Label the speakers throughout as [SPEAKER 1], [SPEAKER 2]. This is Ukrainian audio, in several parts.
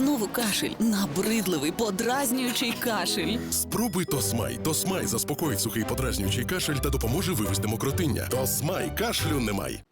[SPEAKER 1] Знову кашель, набридливий, подразнюючий кашель.
[SPEAKER 2] Спробуй Тосмай. Тосмай заспокоїть сухий подразнюючий кашель та допоможе вивести мокротиння. Тосмай кашлю немає.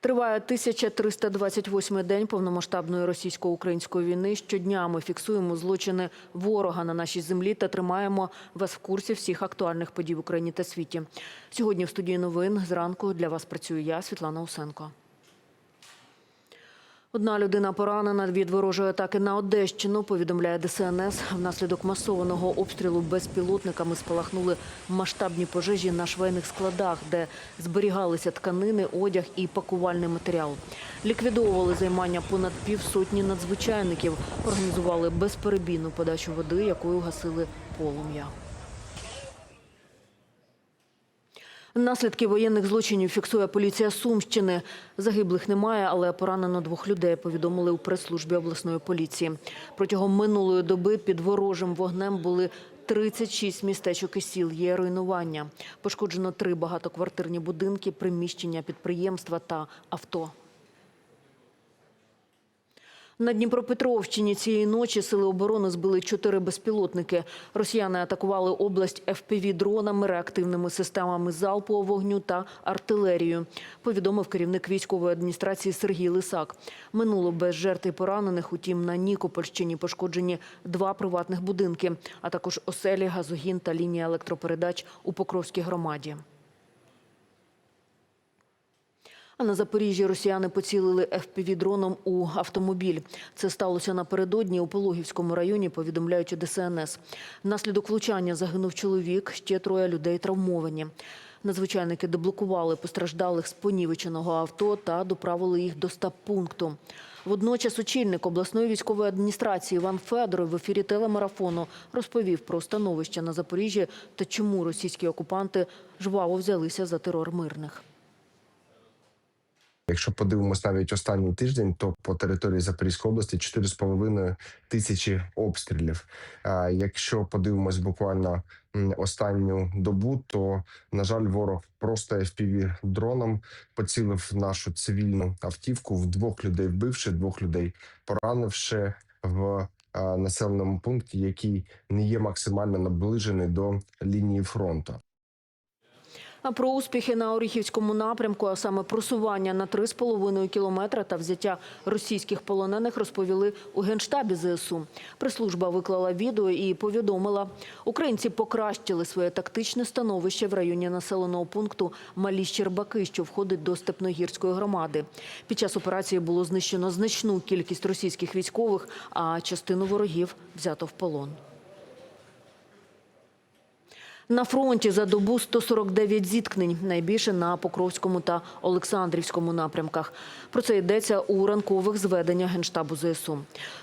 [SPEAKER 3] Триває 1328 день повномасштабної російсько-української війни. Щодня ми фіксуємо злочини ворога на нашій землі та тримаємо вас в курсі всіх актуальних подій в Україні та світі. Сьогодні в студії новин зранку для вас працюю я, Світлана Усенко. Одна людина поранена від ворожої атаки на Одещину, повідомляє ДСНС. Внаслідок масованого обстрілу безпілотниками спалахнули масштабні пожежі на швейних складах, де зберігалися тканини, одяг і пакувальний матеріал. Ліквідовували займання понад півсотні надзвичайників, організували безперебійну подачу води, якою гасили полум'я. Наслідки воєнних злочинів фіксує поліція Сумщини. Загиблих немає, але поранено двох людей. Повідомили у прес-службі обласної поліції. Протягом минулої доби під ворожим вогнем були 36 містечок і сіл. Є руйнування. Пошкоджено три багатоквартирні будинки, приміщення підприємства та авто. На Дніпропетровщині цієї ночі сили оборони збили чотири безпілотники. Росіяни атакували область ФПВ-дронами, реактивними системами залпового вогню та артилерією, повідомив керівник військової адміністрації Сергій Лисак. Минуло без жертв і поранених, утім на Нікопольщині пошкоджені два приватних будинки, а також оселі, газогін та лінія електропередач у Покровській громаді. А на Запоріжжі росіяни поцілили ФПВ-дроном у автомобіль. Це сталося напередодні у Пологівському районі, повідомляють у ДСНС. Внаслідок влучання загинув чоловік, ще троє людей травмовані. Надзвичайники деблокували постраждалих з понівеченого авто та доправили їх до стаб-пункту. Водночас очільник обласної військової адміністрації Іван Федоров в ефірі телемарафону розповів про становище на Запоріжжі та чому російські окупанти жваво взялися за терор мирних.
[SPEAKER 4] Якщо подивимось навіть останній тиждень, то по території Запорізької області 4,5 тисячі обстрілів. А якщо подивимось буквально останню добу, то на жаль, ворог просто fpv дроном поцілив нашу цивільну автівку, в двох людей вбивши, двох людей поранивши в населеному пункті, який не є максимально наближений до лінії фронту.
[SPEAKER 3] А про успіхи на Оріхівському напрямку, а саме просування на 3,5 кілометра та взяття російських полонених, розповіли у генштабі ЗСУ. Прес-служба виклала відео і повідомила, українці покращили своє тактичне становище в районі населеного пункту Малі Щербаки, що входить до Степногірської громади. Під час операції було знищено значну кількість російських військових, а частину ворогів взято в полон. На фронті за добу 149 зіткнень, найбільше на Покровському та Олександрівському напрямках. Про це йдеться у ранкових зведеннях Генштабу ЗСУ.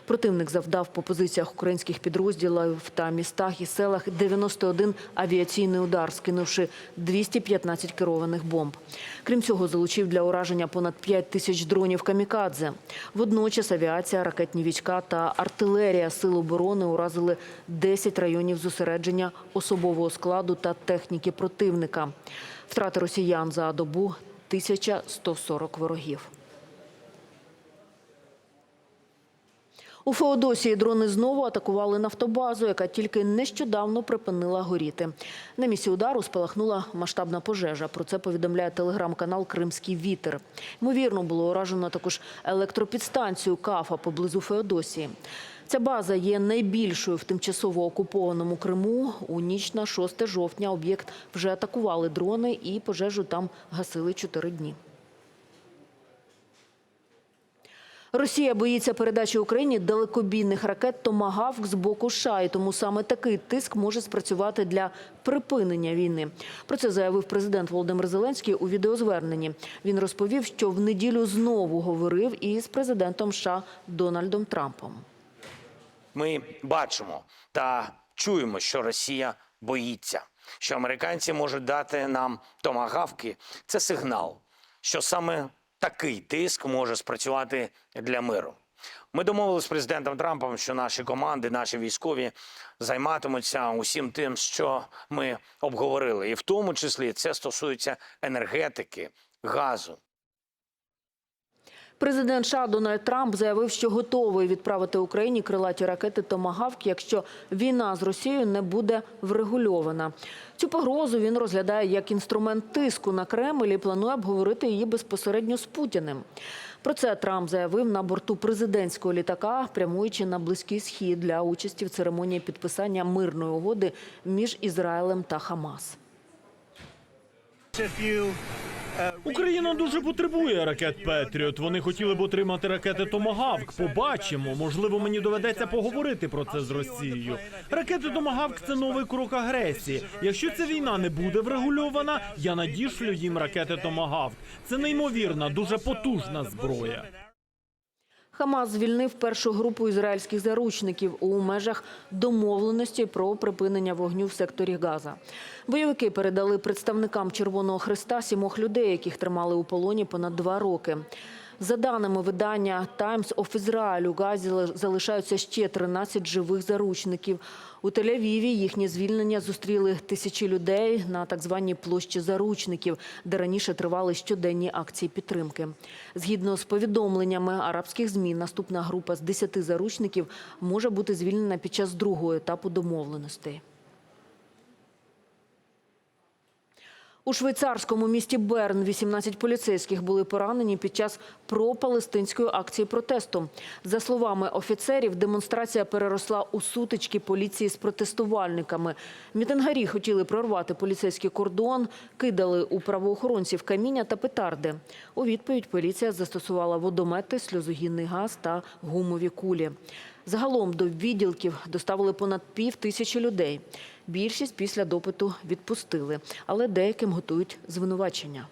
[SPEAKER 3] Противник завдав по позиціях українських підрозділів та містах і селах 91 авіаційний удар, скинувши 215 керованих бомб. Крім цього, залучив для ураження понад 5 тисяч дронів камікадзе. Водночас авіація, ракетні війська та артилерія Сил оборони уразили 10 районів зосередження особового складу та техніки противника. Втрати росіян за добу 1140 ворогів. У Феодосії дрони знову атакували нафтобазу, яка тільки нещодавно припинила горіти. На місці удару спалахнула масштабна пожежа. Про це повідомляє телеграм-канал Кримський вітер. Ймовірно, було уражено також електропідстанцію Кафа поблизу Феодосії. Ця база є найбільшою в тимчасово окупованому Криму. У ніч на 6 жовтня об'єкт вже атакували дрони і пожежу там гасили 4 дні. Росія боїться передачі Україні далекобійних ракет «Томагавк» з боку США, і тому саме такий тиск може спрацювати для припинення війни. Про це заявив президент Володимир Зеленський у відеозверненні. Він розповів, що в неділю знову говорив із президентом США Дональдом Трампом.
[SPEAKER 5] Ми бачимо та чуємо, що Росія боїться, що американці можуть дати нам томагавки. Це сигнал, що саме такий тиск може спрацювати для миру. Ми домовилися з президентом Трампом, що наші команди, наші військові займатимуться усім тим, що ми обговорили, і в тому числі це стосується енергетики, газу.
[SPEAKER 3] Президент США Дональд Трамп заявив, що готовий відправити Україні крилаті ракети «Томагавк», якщо війна з Росією не буде врегульована. Цю погрозу він розглядає як інструмент тиску на Кремль і планує обговорити її безпосередньо з Путіним. Про це Трамп заявив на борту президентського літака, прямуючи на Близький Схід для участі в церемонії підписання мирної угоди між Ізраїлем та Хамас.
[SPEAKER 6] Україна дуже потребує ракет Петріот. Вони хотіли б отримати ракети Томагавк. Побачимо. Можливо, мені доведеться поговорити про це з Росією. Ракети Томагавк це новий крок агресії. Якщо ця війна не буде врегульована, я надішлю їм ракети Томагавк. Це неймовірна, дуже потужна зброя.
[SPEAKER 3] Хамас звільнив першу групу ізраїльських заручників у межах домовленості про припинення вогню в секторі Газа. Бойовики передали представникам Червоного Христа сімох людей, яких тримали у полоні понад два роки. За даними видання Times of Israel, у Газі залишаються ще 13 живих заручників. У Тель-Авіві їхнє звільнення зустріли тисячі людей на так званій площі заручників, де раніше тривали щоденні акції підтримки. Згідно з повідомленнями арабських ЗМІ, наступна група з 10 заручників може бути звільнена під час другого етапу домовленостей. У швейцарському місті Берн 18 поліцейських були поранені під час пропалестинської акції протесту. За словами офіцерів, демонстрація переросла у сутички поліції з протестувальниками. Мітингарі хотіли прорвати поліцейський кордон, кидали у правоохоронців каміння та петарди. У відповідь поліція застосувала водомети, сльозогінний газ та гумові кулі. Загалом до відділків доставили понад пів тисячі людей. Більшість після допиту відпустили, але деяким готують звинувачення.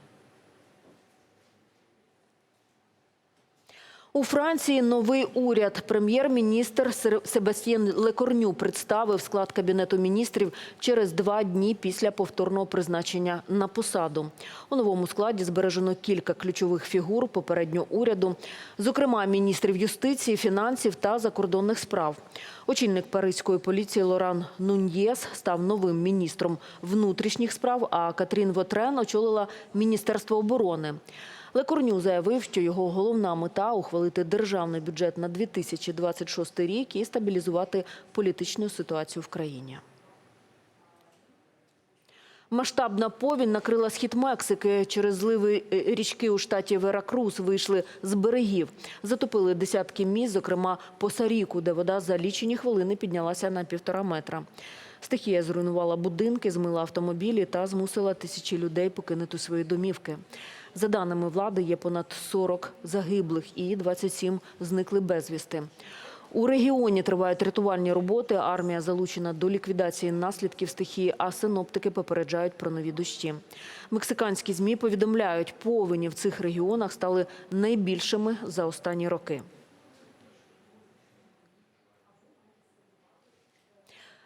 [SPEAKER 3] У Франції новий уряд. Прем'єр-міністр Себастьєн Лекорню представив склад кабінету міністрів через два дні після повторного призначення на посаду. У новому складі збережено кілька ключових фігур попереднього уряду, зокрема міністрів юстиції, фінансів та закордонних справ. Очільник паризької поліції Лоран Нуньєс став новим міністром внутрішніх справ, а Катрін Вотрен очолила Міністерство оборони. Лекорню заявив, що його головна мета – ухвалити державний бюджет на 2026 рік і стабілізувати політичну ситуацію в країні. Масштабна повінь накрила схід Мексики. Через зливи е, річки у штаті Веракрус вийшли з берегів. Затопили десятки міст, зокрема Посаріку, де вода за лічені хвилини піднялася на півтора метра. Стихія зруйнувала будинки, змила автомобілі та змусила тисячі людей покинути свої домівки. За даними влади, є понад 40 загиблих і 27 зникли безвісти. У регіоні тривають рятувальні роботи. Армія залучена до ліквідації наслідків стихії, а синоптики попереджають про нові дощі. Мексиканські змі повідомляють, повені в цих регіонах стали найбільшими за останні роки.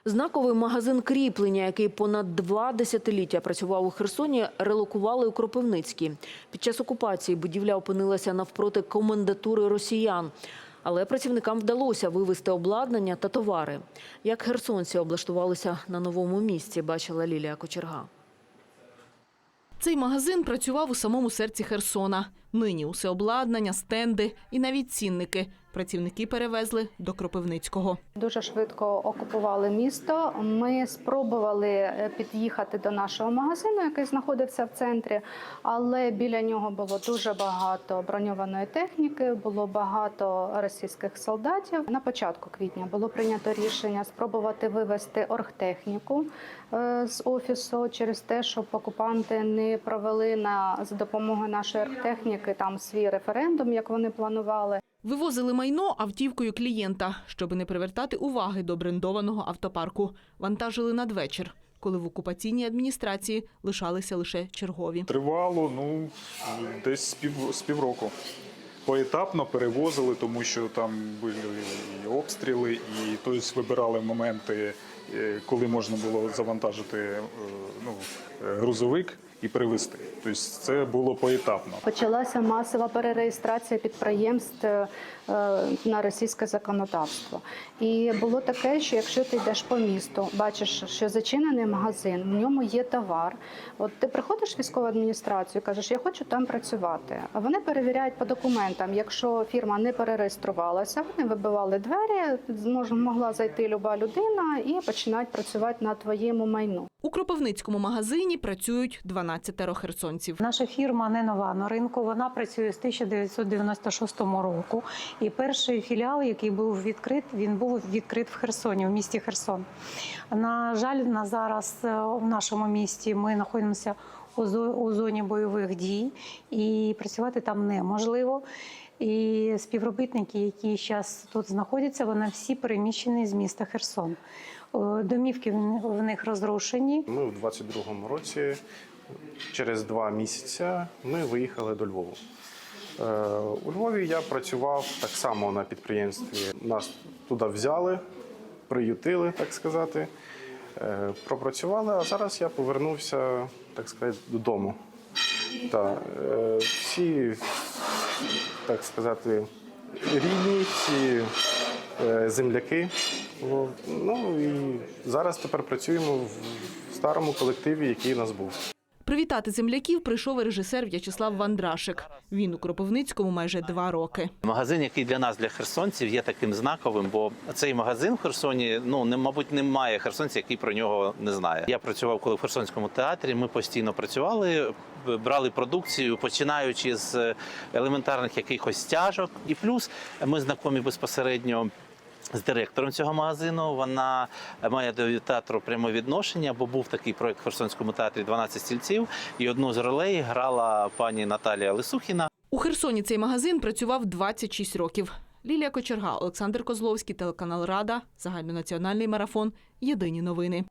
[SPEAKER 3] Знаковий магазин кріплення, який понад два десятиліття працював у Херсоні, релокували у Кропивницький. Під час окупації будівля опинилася навпроти комендатури росіян. Але працівникам вдалося вивезти обладнання та товари. Як херсонці облаштувалися на новому місці, бачила Лілія Кочерга.
[SPEAKER 7] Цей магазин працював у самому серці Херсона. Нині усе обладнання, стенди і навіть цінники працівники перевезли до Кропивницького.
[SPEAKER 8] Дуже швидко окупували місто. Ми спробували е, під'їхати до нашого магазину, який знаходився в центрі, але біля нього було дуже багато броньованої техніки, було багато російських солдатів. На початку квітня було прийнято рішення спробувати вивести оргтехніку е, з офісу через те, щоб окупанти не провели на за допомогою нашої оргтехніки там свій референдум, як вони планували.
[SPEAKER 7] Вивозили майно автівкою клієнта, щоб не привертати уваги до брендованого автопарку. Вантажили надвечір, коли в окупаційній адміністрації лишалися лише чергові.
[SPEAKER 9] Тривало ну десь з пів з півроку. Поетапно перевозили, тому що там були і обстріли, і тобто вибирали моменти, е, коли можна було завантажити е, ну, е, грузовик і перевести. Тобто це було поетапно.
[SPEAKER 8] Почалася масова перереєстрація підприємств е, на російське законодавство. І було таке, що якщо ти йдеш по місту, бачиш, що зачинений магазин, в ньому є товар. От ти приходиш в військову адміністрацію, кажеш, я хочу там працювати. А вони перевіряють по документам. Якщо фірма не перереєструвалася, вони вибивали двері, змож- могла зайти люба людина і починають працювати на твоєму майну.
[SPEAKER 7] У Кропивницькому магазині працюють 12 херсонців.
[SPEAKER 10] Наша фірма не нова на ринку. Вона працює з 1996 року. І перший філіал, який був відкрит, він був відкрит в Херсоні, в місті Херсон. На жаль, на зараз е, в нашому місті ми знаходимося у зоні бойових дій, і працювати там неможливо. І співробітники, які зараз тут знаходяться, вони всі переміщені з міста Херсон. Е, Домівки в них розрушені.
[SPEAKER 11] Ми в 22-му році, через два місяці, ми виїхали до Львову. Е, У Львові я працював так само на підприємстві. Нас туди взяли, приютили, так сказати. Е, Пропрацювали, а зараз я повернувся, так сказати, додому. Та, всі, так сказати, рідні, всі земляки. О, Ну і зараз тепер працюємо в старому колективі, який у нас був.
[SPEAKER 7] Привітати земляків прийшов і режисер В'ячеслав Вандрашик. Він у Кропивницькому майже два роки.
[SPEAKER 12] Магазин, який для нас, для херсонців, є таким знаковим, бо цей магазин в Херсоні, ну не мабуть, немає херсонця, який про нього не знає. Я працював коли в Херсонському театрі. Ми постійно працювали, брали продукцію, починаючи з елементарних якихось стяжок. І плюс ми знайомі безпосередньо. З директором цього магазину вона має до театру пряме відношення, бо був такий проект в Херсонському театрі «12 стільців, і одну з ролей грала пані Наталія Лисухіна.
[SPEAKER 7] У Херсоні цей магазин працював 26 років. Лілія Кочерга, Олександр Козловський, телеканал Рада, загальнонаціональний марафон. Єдині новини.